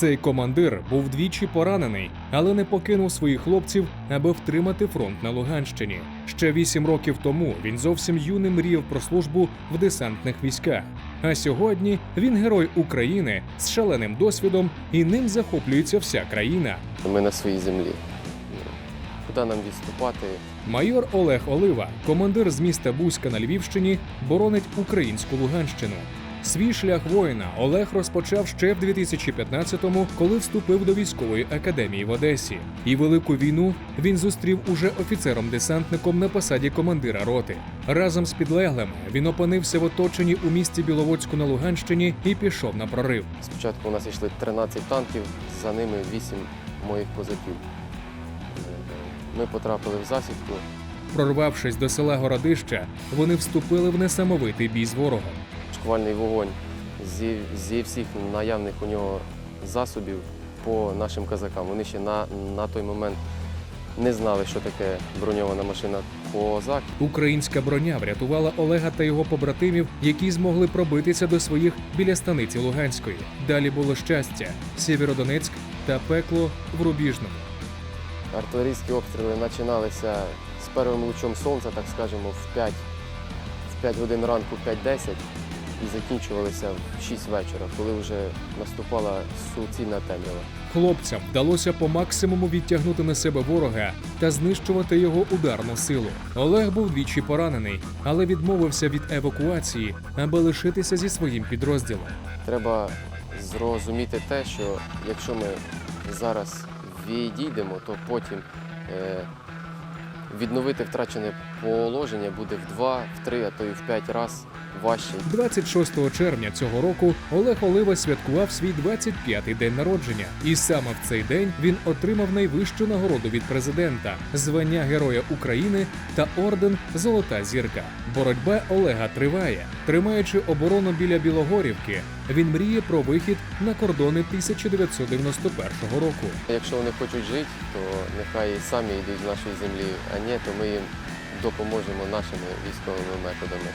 Цей командир був двічі поранений, але не покинув своїх хлопців, аби втримати фронт на Луганщині. Ще вісім років тому він зовсім юним мріяв про службу в десантних військах. А сьогодні він герой України з шаленим досвідом, і ним захоплюється вся країна. Ми на своїй землі. Куди нам відступати? Майор Олег Олива, командир з міста Бузька на Львівщині, боронить українську Луганщину. Свій шлях воїна Олег розпочав ще в 2015-му, коли вступив до військової академії в Одесі. І велику війну він зустрів уже офіцером-десантником на посаді командира роти. Разом з підлеглими він опинився в оточенні у місті Біловодську на Луганщині і пішов на прорив. Спочатку у нас йшли 13 танків, за ними 8 моїх козаків. Ми потрапили в засідку. Прорвавшись до села Городища, вони вступили в несамовитий бій з ворогом. Шквальний вогонь зі, зі всіх наявних у нього засобів по нашим козакам. Вони ще на, на той момент не знали, що таке броньована машина козак. Українська броня врятувала Олега та його побратимів, які змогли пробитися до своїх біля станиці Луганської. Далі було щастя, Сєвєродонецьк та пекло в Рубіжному. Артилерійські обстріли починалися з першим лучом сонця, так скажемо, в 5, в 5 годин ранку, 5-10 і закінчувалися в 6 вечора, коли вже наступала суцільна темрява. Хлопцям вдалося по максимуму відтягнути на себе ворога та знищувати його ударну силу. Олег був двічі поранений, але відмовився від евакуації, аби лишитися зі своїм підрозділом. Треба зрозуміти те, що якщо ми зараз відійдемо, то потім е, відновити втрачене положення буде в 2, в 3, а то і в 5 разів важче. 26 червня цього року Олег Олива святкував свій 25-й день народження, і саме в цей день він отримав найвищу нагороду від президента звання Героя України та орден Золота зірка. Боротьба Олега триває. Тримаючи оборону біля Білогорівки, він мріє про вихід на кордони 1991 року. Якщо вони хочуть жити, то нехай самі йдуть з нашої землі, а ні, то ми їм допоможемо нашими військовими методами.